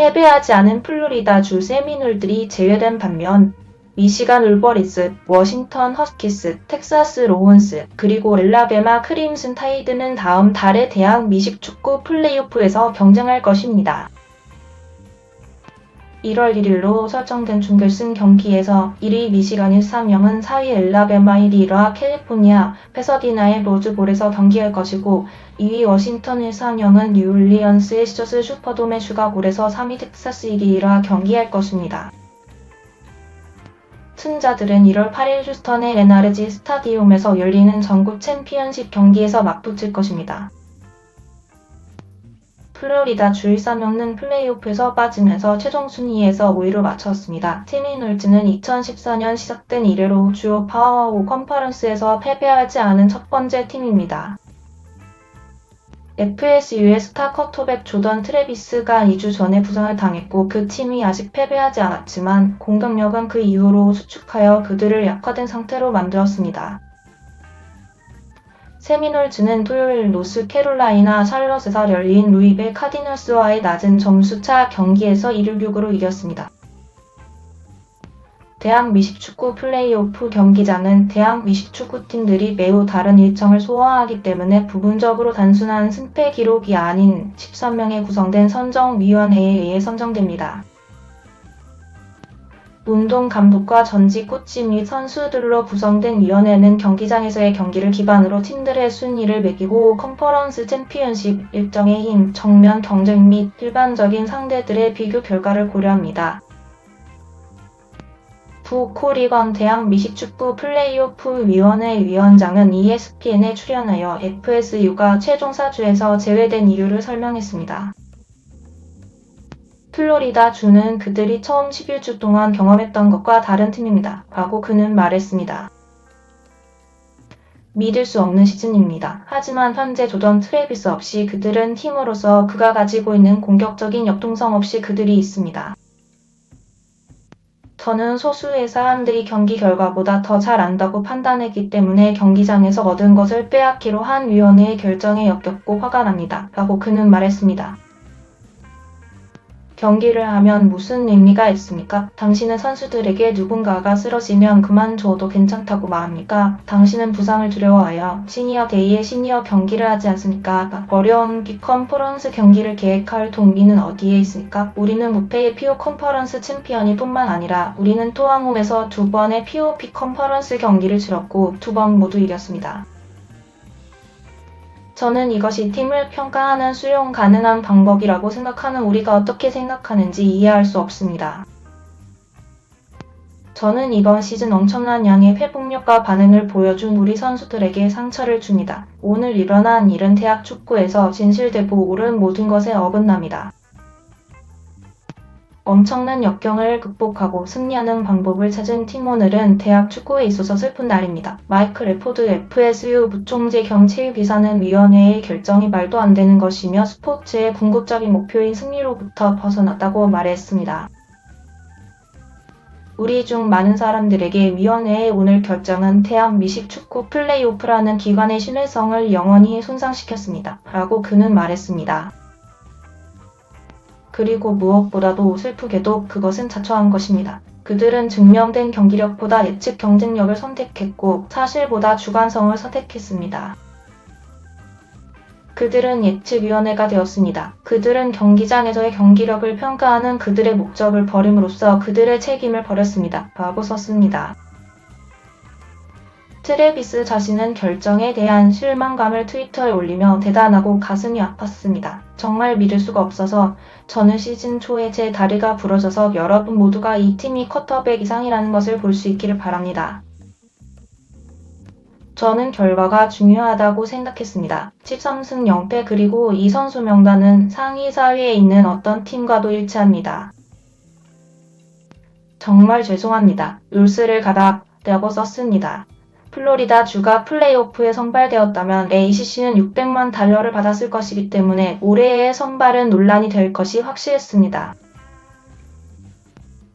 패배하지 않은 플로리다 주 세미놀들이 제외된 반면 미시간 울버리스, 워싱턴 허스키스, 텍사스 로운스, 그리고 엘라베마 크림슨 타이드는 다음 달에 대학 미식축구 플레이오프에서 경쟁할 것입니다. 1월 1일로 설정된 준결승 경기에서 1위 미시간의 3명은 4위 엘라베마 1위라 캘리포니아 페서디나의 로즈볼에서 경기할 것이고 2위 워싱턴 1상영은 뉴올리언스의 시저스 슈퍼돔의 슈가볼에서 3위 텍사스 1위라 경기할 것입니다. 승자들은 1월 8일 휴스턴의 레나르지 스타디움에서 열리는 전국 챔피언십 경기에서 맞붙을 것입니다. 플로리다 주 1사명은 플레이오프에서 빠지면서 최종 순위에서 5위를 마쳤습니다. 세미놀즈는 2014년 시작된 이래로 주요 파워5 컨퍼런스에서 패배하지 않은 첫 번째 팀입니다. FSU의 스타 커터백 조던 트레비스가 2주 전에 부상을 당했고 그 팀이 아직 패배하지 않았지만 공격력은 그 이후로 수축하여 그들을 약화된 상태로 만들었습니다. 세미놀즈는 토요일 노스캐롤라이나 샬럿에서 열린 루이벨 카디널스와의 낮은 점수차 경기에서 1을 6으로 이겼습니다. 대학 미식축구 플레이오프 경기장은 대학 미식축구팀들이 매우 다른 일정을 소화하기 때문에 부분적으로 단순한 승패 기록이 아닌 13명에 구성된 선정위원회에 의해 선정됩니다. 운동 감독과 전직 코치 및 선수들로 구성된 위원회는 경기장에서의 경기를 기반으로 팀들의 순위를 매기고 컨퍼런스 챔피언십 일정의 힘, 정면 경쟁 및 일반적인 상대들의 비교 결과를 고려합니다. 부코리건 대학 미식축구 플레이오프 위원회 위원장은 ESPN에 출연하여 FSU가 최종 사주에서 제외된 이유를 설명했습니다. 플로리다 주는 그들이 처음 11주 동안 경험했던 것과 다른 팀입니다. 라고 그는 말했습니다. 믿을 수 없는 시즌입니다. 하지만 현재 조던 트레비스 없이 그들은 팀으로서 그가 가지고 있는 공격적인 역동성 없이 그들이 있습니다. 저는 소수의 사람들이 경기 결과보다 더 잘 안다고 판단했기 때문에 경기장에서 얻은 것을 빼앗기로 한 위원회의 결정에 역겹고 화가 납니다. 라고 그는 말했습니다. 경기를 하면 무슨 의미가 있습니까? 당신은 선수들에게 누군가가 쓰러지면 그만둬도 괜찮다고 말합니까? 당신은 부상을 두려워하여 시니어 데이에 시니어 경기를 하지 않습니까? 어려운 컨퍼런스 경기를 계획할 동기는 어디에 있습니까? 우리는 무패의 피오 컨퍼런스 챔피언이 뿐만 아니라 우리는 토항홈에서 두 번의 POP 컨퍼런스 경기를 치렀고 두 번 모두 이겼습니다. 저는 이것이 팀을 평가하는 수용 가능한 방법이라고 생각하는 우리가 어떻게 생각하는지 이해할 수 없습니다. 저는 이번 시즌 엄청난 양의 회복력과 반응을 보여준 우리 선수들에게 상처를 줍니다. 오늘 일어난 일은 대학 축구에서 진실되고 옳은 모든 것에 어긋납니다. 엄청난 역경을 극복하고 승리하는 방법을 찾은 팀 오늘은 대학 축구에 있어서 슬픈 날입니다. 마이클 레포드 FSU 부총재 겸 체육이사는 위원회의 결정이 말도 안 되는 것이며 스포츠의 궁극적인 목표인 승리로부터 벗어났다고 말했습니다. 우리 중 많은 사람들에게 위원회의 오늘 결정은 대학 미식 축구 플레이오프라는 기관의 신뢰성을 영원히 손상시켰습니다. 라고 그는 말했습니다. 그리고 무엇보다도 슬프게도 그것은 자초한 것입니다. 그들은 증명된 경기력보다 예측 경쟁력을 선택했고 사실보다 주관성을 선택했습니다. 그들은 예측위원회가 되었습니다. 그들은 경기장에서의 경기력을 평가하는 그들의 목적을 버림으로써 그들의 책임을 버렸습니다. 라고 썼습니다. 트레비스 자신은 결정에 대한 실망감을 트위터에 올리며 대단하고 가슴이 아팠습니다. 정말 믿을 수가 없어서 저는 시즌 초에 제 다리가 부러져서 여러분 모두가 이 팀이 쿼터백 이상이라는 것을 볼 수 있기를 바랍니다. 저는 결과가 중요하다고 생각했습니다. 13승 0패 그리고 이 선수 명단은 상위 4위에 있는 어떤 팀과도 일치합니다. 정말 죄송합니다. 룰스를 가다 라고 썼습니다. 플로리다 주가 플레이오프에 선발되었다면 ACC는 600만 달러를 받았을 것이기 때문에 올해의 선발은 논란이 될 것이 확실했습니다.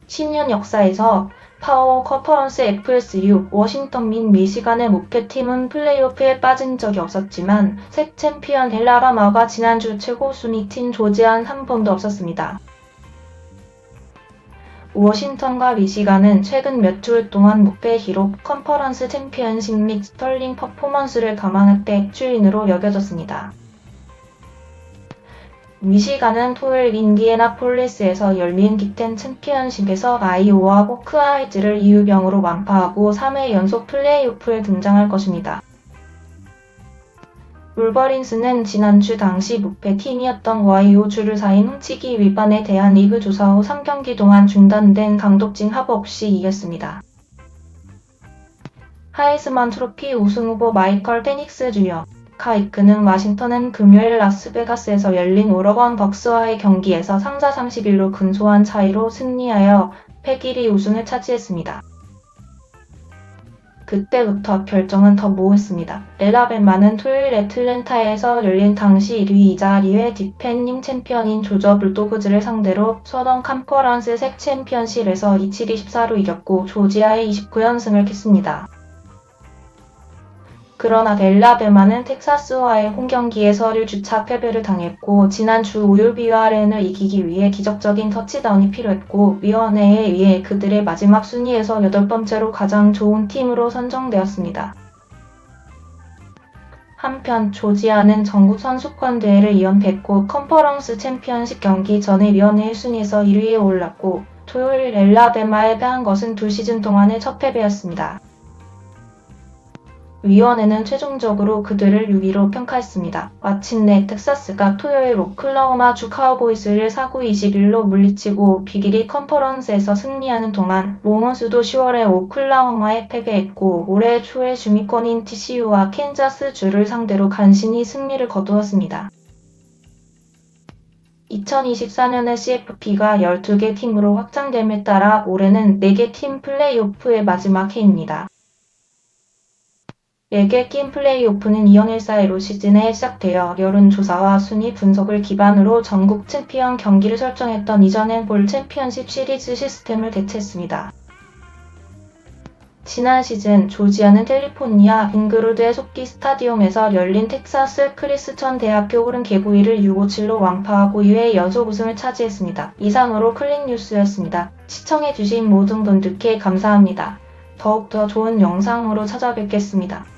10년 역사에서 파워 컨퍼런스 FSU, 워싱턴 및 미시간의 목표팀은 플레이오프에 빠진 적이 없었지만 색 챔피언 델라라마가 지난주 최고 순위 팀 조지한 한 번도 없었습니다. 워싱턴과 미시간은 최근 몇주 동안 무패 기록, 컨퍼런스 챔피언십 및 스털링 퍼포먼스를 감안할 때 주인으로 여겨졌습니다. 미시간은 토요일 인디애나폴리스에서 열린 빅텐 챔피언십에서 아이오와 호크아이즈를 이유병으로 완파하고 3회 연속 플레이오프에 등장할 것입니다. 울버린스는 지난주 당시 무패 팀이었던 와이오 주를 사인 훔치기 위반에 대한 리그 조사 후 3경기 동안 중단된 강독진 합 없이 이겼습니다. 하이스만 트로피 우승 후보 마이컬 페닉스 주니어 카 이크는 와싱턴은 금요일 라스베가스에서 열린 오러건 벅스와의 경기에서 3자 31로 근소한 차이로 승리하여 패길이 우승을 차지했습니다. 그때부터 결정은 더 모호했습니다. 렐라벤마는 토요일 애틀랜타에서 열린 당시 1위이자 리회 디펜닝 챔피언인 조저 불도그즈를 상대로 서던 캄퍼런스 색 챔피언십에서 27-24로 이겼고 조지아의 29연승을 깼습니다. 그러나 델라베마는 텍사스와의 홈경기에서 1주차 패배를 당했고 지난 주 오율 비와렌을 이기기 위해 기적적인 터치다운이 필요했고 위원회에 의해 그들의 마지막 순위에서 여덟 번째로 가장 좋은 팀으로 선정되었습니다. 한편 조지아는 전국 선수권 대회를 2연패했고 컨퍼런스 챔피언십 경기 전에 위원회 1순위에서 1위에 올랐고 토요일 렐라베마에 패한 것은 두 시즌 동안의 첫 패배였습니다. 위원회는 최종적으로 그들을 6위로 평가했습니다. 마침내 텍사스가 토요일 오클라호마 주 카우보이스를 4구 21로 물리치고 비길이 컨퍼런스에서 승리하는 동안 로먼스도 10월에 오클라호마에 패배했고 올해 초에 주미권인 TCU와 캔자스 주를 상대로 간신히 승리를 거두었습니다. 2024년에 CFP가 12개 팀으로 확장됨에 따라 올해는 4개 팀 플레이오프의 마지막 해입니다. 4개 팀 플레이오프는 2연 1사회로 시즌에 시작되어 여론조사와 순위 분석을 기반으로 전국 챔피언 경기를 설정했던 이전엔 볼 챔피언십 시리즈 시스템을 대체했습니다. 지난 시즌 조지아는 캘리포니아 잉그루드의 속기 스타디움에서 열린 텍사스 크리스천 대학교 오른 개구이를 6-5-7로 왕파하고 2회 연속 우승을 차지했습니다. 이상으로 클릭 뉴스였습니다. 시청해주신 모든 분들께 감사합니다. 더욱더 좋은 영상으로 찾아뵙겠습니다.